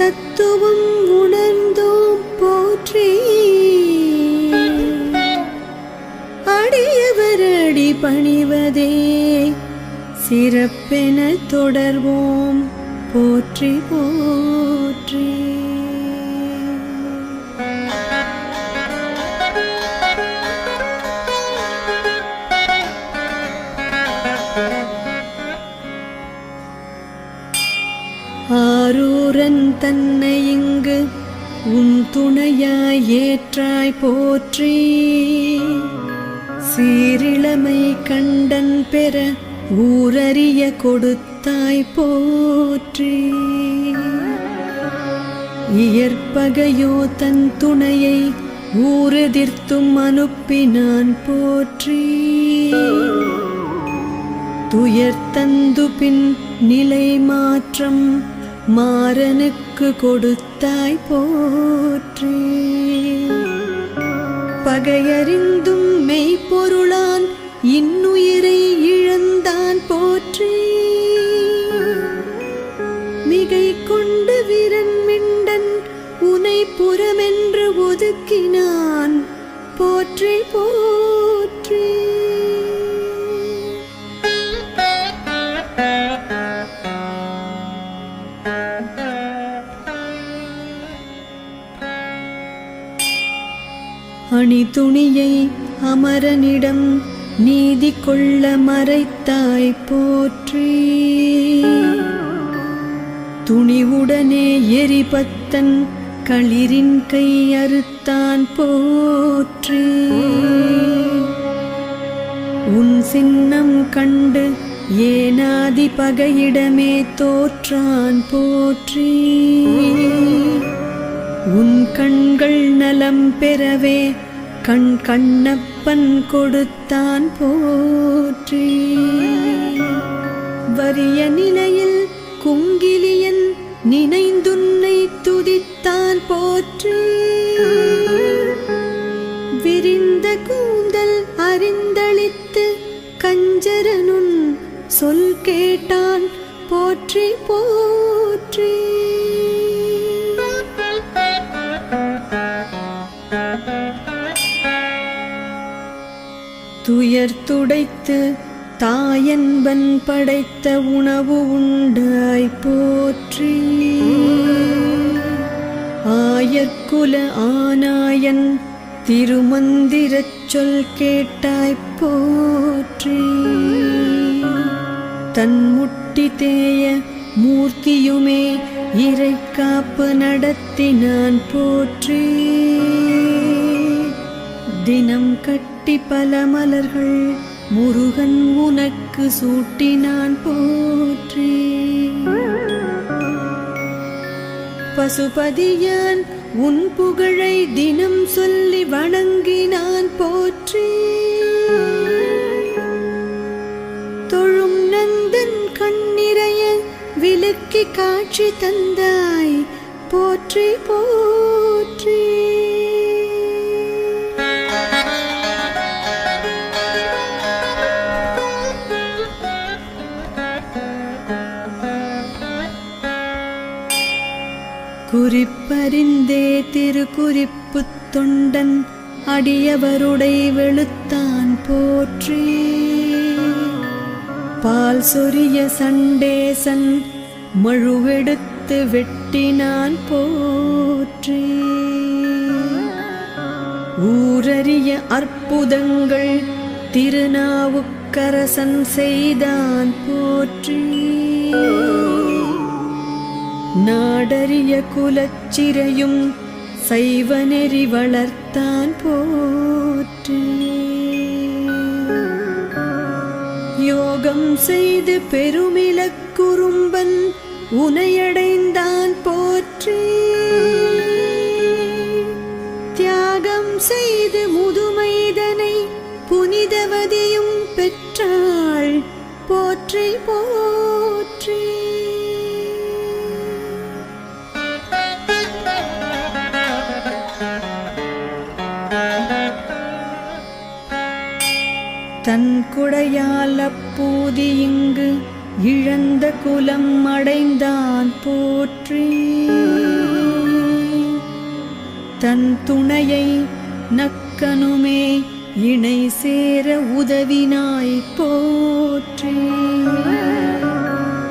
தத்துவம் உணர்ந்தோம் போற்றி. அடியவர் அடி பணிவதே. சிறப்பென தொடர்வோம் போற்றி போற்றி தன்னை இங்கு உன் துணையாய் ஏற்றாய் போற்றி. சீரிளமை கண்டன் பெற ஊரறிய கொடுத்தாய் போற்றி. இயற்பகையோ தன் துணையை ஊரெதிர்த்தும் அனுப்பினான் போற்றி. துயர் தந்து பின் நிலை மாற்றம் மாறனுக்கு கொடுத்தாய் போற்றி. பகையறிந்தும் மெய்ப்பொருளான் அணி துணியை அமரனிடம் நீதி கொள்ள மறைத்தாய் போற்றி. துணிவுடனே எரிபத்தன் களிரின் கை அறுத்தான் போற்றி. உன் சின்னம் கண்டு ஏனாதி பகையிடமே தோற்றான் போற்றி. உன் கண்கள் நலம் பெறவே கண் கண்ணப்பன் கொடுத்தான் போற்றி. வறிய நிலையில் குங்கிலியன் நினைந்துன்னை துதித்தான் போற்றி. விரிந்த கூந்தல் அறிந்தளித்து கஞ்சரனுன் சொல் கேட்டான் போற்றி போற்றி. துயர் துடைத்து தாயன்பன் படைத்த உணவு உண்டாய் போற்றி. ஆயர்குல ஆனாயன் திருமந்திரச் சொல் கேட்டாய் போற்றி. தன்முட்டி தேய மூர்த்தியுமே இறை காப்பு நடத்தினான் போற்றி. தினம் கட்டி பல மலர்கள் முருகன் உனக்கு சூட்டினான் போற்றி. பசுபதியான் உன் புகழை தினம் சொல்லி வணங்கினான் போற்றி. தொழும் நந்தன் கண்ணிறைய விலக்கி காட்சி தந்தாய் போற்றி போ குறிப்பறிந்தே திருக்குறிப்பு தொண்டன் அடியவருடை வெளுத்தான் போற்றி. பால் சொரிய சண்டேசன் மழுவெடுத்து வெட்டினான் போற்றி. ஊரறிய அற்புதங்கள் திருநாவுக்கரசன் செய்தான் போற்றி. நாடறிய குலச்சிறையும் சைவ நெறி வளர்த்தான் போற்றி. யோகம் செய்து பெருமிலக்குறும்பன் உனையடைந்தான் போற்றி. தியாகம் செய்து முதுமைதனை புனிதவதியும் குலம் அடைந்தான் போற்றி. தன் துணையை நக்கனுமே இணை சேர உதவினாய் போற்றி.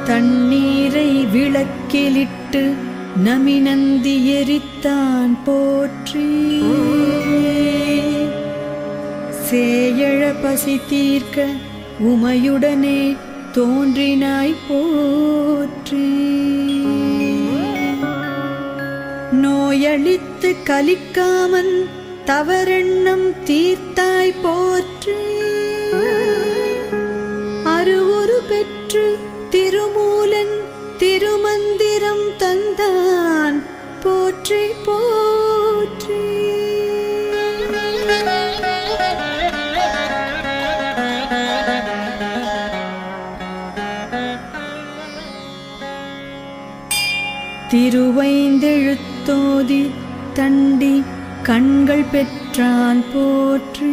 தண்ணீரை விளக்கிலிட்டு நமினந்தி எரித்தான் போற்றி. சேயழ பசி தீர்க்க உமையுடனே தோன்றினாய் போற்றி. நோயழித்து கலிக்காமன் தவறெண்ணம் தீர்த்தாய் போற்றி. அருவுரு பெற்று திருமூலன் திருமந்திரம் தந்தான். போற்றி போ தோதி தண்டி கண்கள் பெற்றான் போற்றி.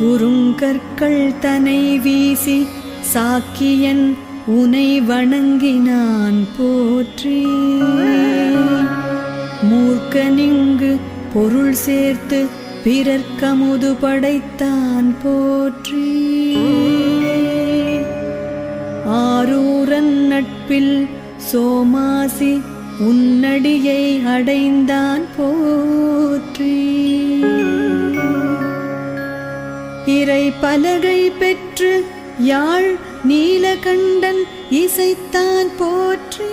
குறுங்கற்கள் தனை வீசி சாக்கியன் உனை வணங்கினான் போற்றி. மூர்க்கனிங்கு பொருள் சேர்த்து பிறர்க்கமுது படைத்தான் போற்றி. ஆரூரன் நட்பில் சோமாசி உன்னடியை அடைந்தான் போற்றி. இறை பலகை பெற்று யாழ் நீலகண்டன் இசைத்தான் போற்றி.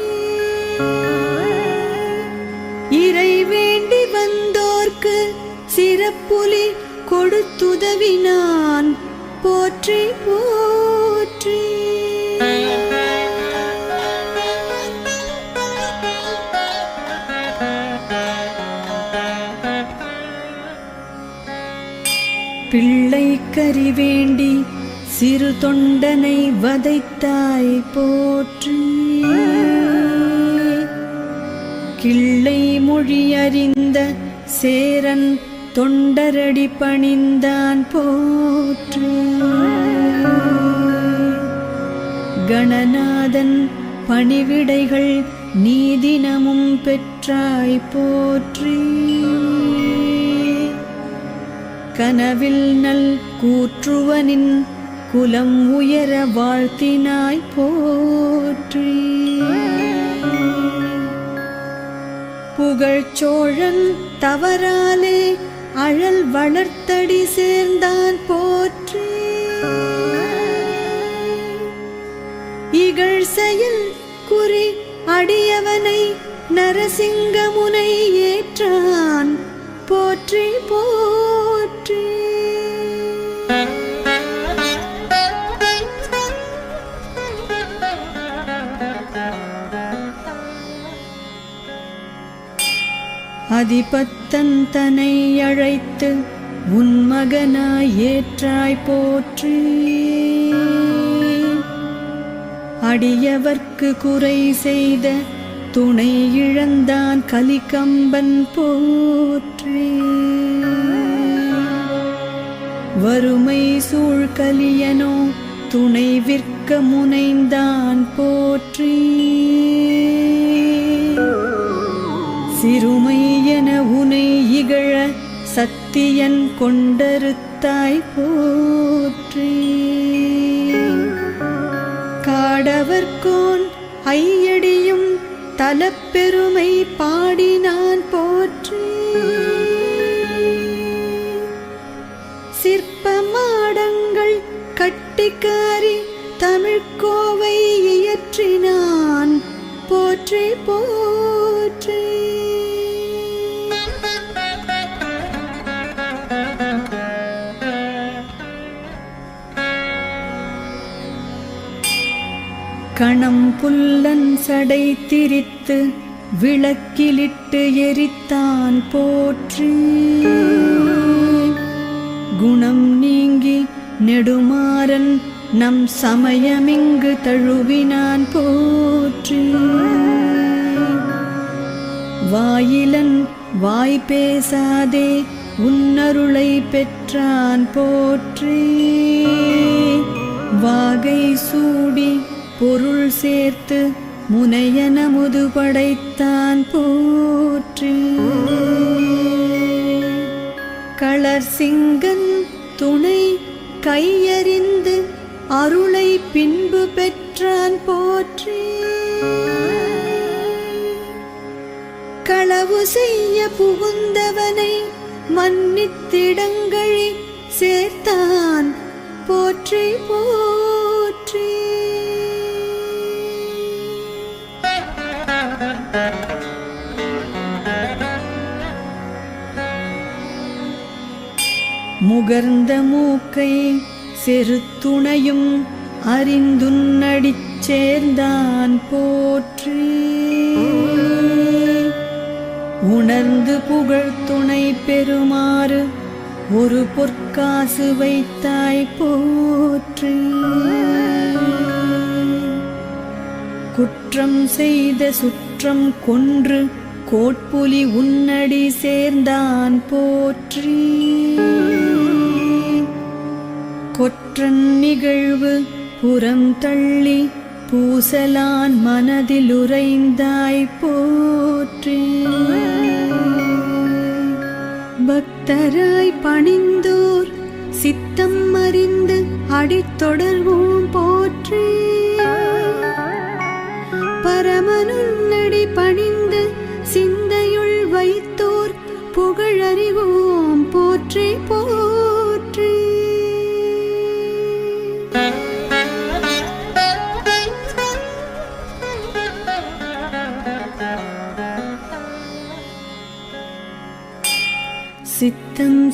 இறை வேண்டி வந்தோர்க்கு சிறப்புலி கொடுத்துதவினான் போற்றி போற்றி. பிள்ளை கறி வேண்டி சிறு தொண்டனை வதைத்தாய் போற்றி. கிள்ளை மொழி அறிந்த சேரன் தொண்டரடி பணிந்தான் போற்றி. கணநாதன் பணிவிடைகள் நீதினமும் பெற்றாய் போற்றி. கனவில் நல் கூற்றுவனின் குலம் உயர வாழ்த்தினாய் போற்றி. புகழ்ச்சோழன் தவறாலே அழல் வளர்த்தடி சேர்ந்தான் போற்றி. இகழ் செயல் குறி அடியவனை நரசிங்கமுனை ஏற்றான். போற்றி போ போற்றி அதிபத்தன் தனை அழைத்து உன் மகனாய் ஏற்றாய் போற்றி. அடியவர்க்கு குறை செய்த துணை இழந்தான் கலிகம்பன் போற்றி. வறுமை சூழ்கலியனோ துணை விற்க முனைந்தான் போற்றி. சிறுமை என உனை இகழ சத்தியன் கொண்டருத்தாய் போற்றி. காடவர்கோன் ஐயடியும் தலப்பெருமை பாடினான் போற்றி. கட்டிக்காரி தமிழ்கோவை இயற்றினான் போற்றி போற்றி. கணம் புல்லன் சடை திரித்து விளக்கிலிட்டு எரித்தான். போற்றி. குணம் நெடுமாறன் நம் சமயமிங்கு தழுவினான் போற்றி. வாயிலன் வாய் பேசாதே உன்னருளை பெற்றான் போற்றி. வாகை சூடி பொருள் சேர்த்து முனையன முது படைத்தான் போற்றி. களர் சிங்கன் துணை கையறிந்து அருளை பின்பு பெற்றான் போற்றி. களவு செய்ய புகுந்தவனை மன்னித்திடங்கழி சேர்த்தான். போற்றி போ முகர்ந்த மூக்கை செருத்துணையும் அறிந்துன்னடிச் சேர்ந்தான் போற்றி. உணர்ந்து புகழ் துணை பெறுமாறு ஒரு பொற்காசு வைத்தாய் போற்றி. குற்றம் செய்த சுற்றம் கொன்று கோட்புலி உன்னடி சேர்ந்தான் போற்றி. கொற்றன் நிகழ்வு புறம் தள்ளி பூசலான் மனதில் உறைந்தாய் போற்றி. பக்தராய் பணிந்தோர் சித்தம் அறிந்து அடித்தொடர்வோம் போற்றே.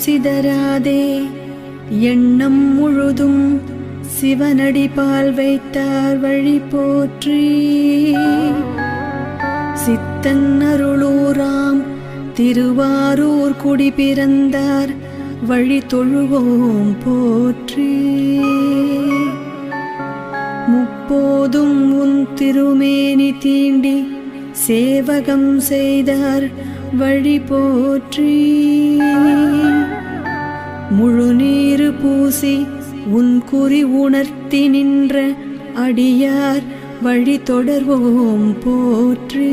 சிதறாதே. எண்ணம் முழுதும் சிவனடி பால் வைத்தார் வழி போற்றி. சித்தன் அருளூராம் திருவாரூர் குடி பிறந்தார் வழி தொழுவோம் போற்றி. முப்போதும் உன் திருமேனி தீண்டி சேவகம் செய்தார் வழி போற்றி. முழு நீரு பூசி உன் குறி உணர்த்தி நின்ற அடியார் வழி தொடர்வோம் போற்றி.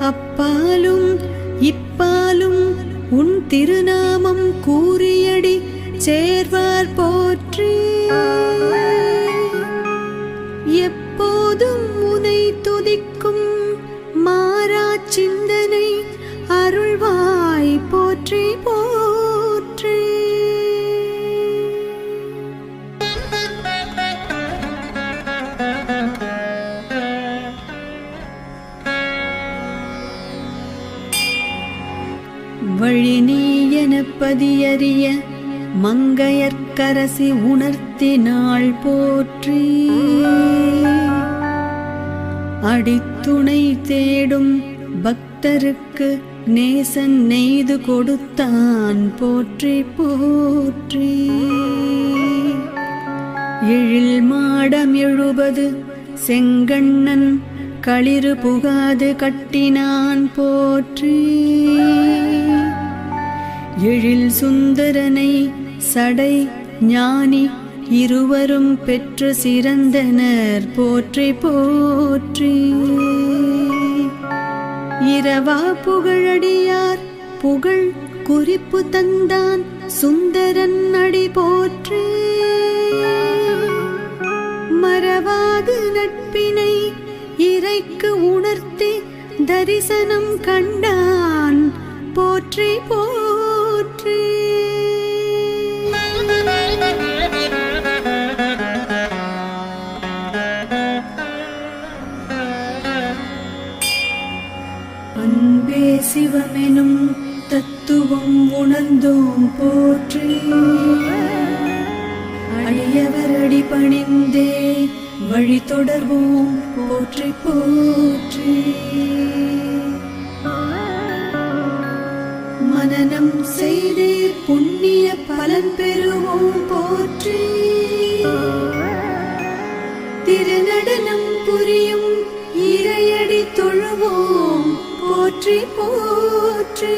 அப்பாலும் இப்பாலும் உன் திருநாமம் கூறியடி சேர்வார் போற்றி. பதியறிய மங்கையர்க்கரசி உணர்த்தினாள் போற்றி. அடித்துணை தேடும் பக்தருக்கு நேசன் நெய்து கொடுத்தான் போற்றி போற்றி. எழில் மாடம் எழுபது செங்கண்ணன் களிறு புகாது கட்டினான் போற்றி. எழில் சுந்தரனை சடை ஞானி இருவரும் பெற்று சிறந்தனர். போற்றி போற்றி. இரவா புகழடியார் புகழ் குறிப்பு தந்தான். சுந்தரன் அடி போற்றி. மறவாது நட்பினை இறைக்கு உணர்த்தி தரிசனம் கண்டான். போற்றி போ அன்பே சிவமெனும் தத்துவம் உணர்ந்தோம் போற்றி. அடியவர் அடி பணிந்தே வழி தொடர்வோம் போற்றி போற்றி. மனநம் செய்தே புண்ணிய பலன் பெறுவோம் போற்றி. திருநடனம் புரியும் இறையடி தொழுவோம் போற்றி போற்றி.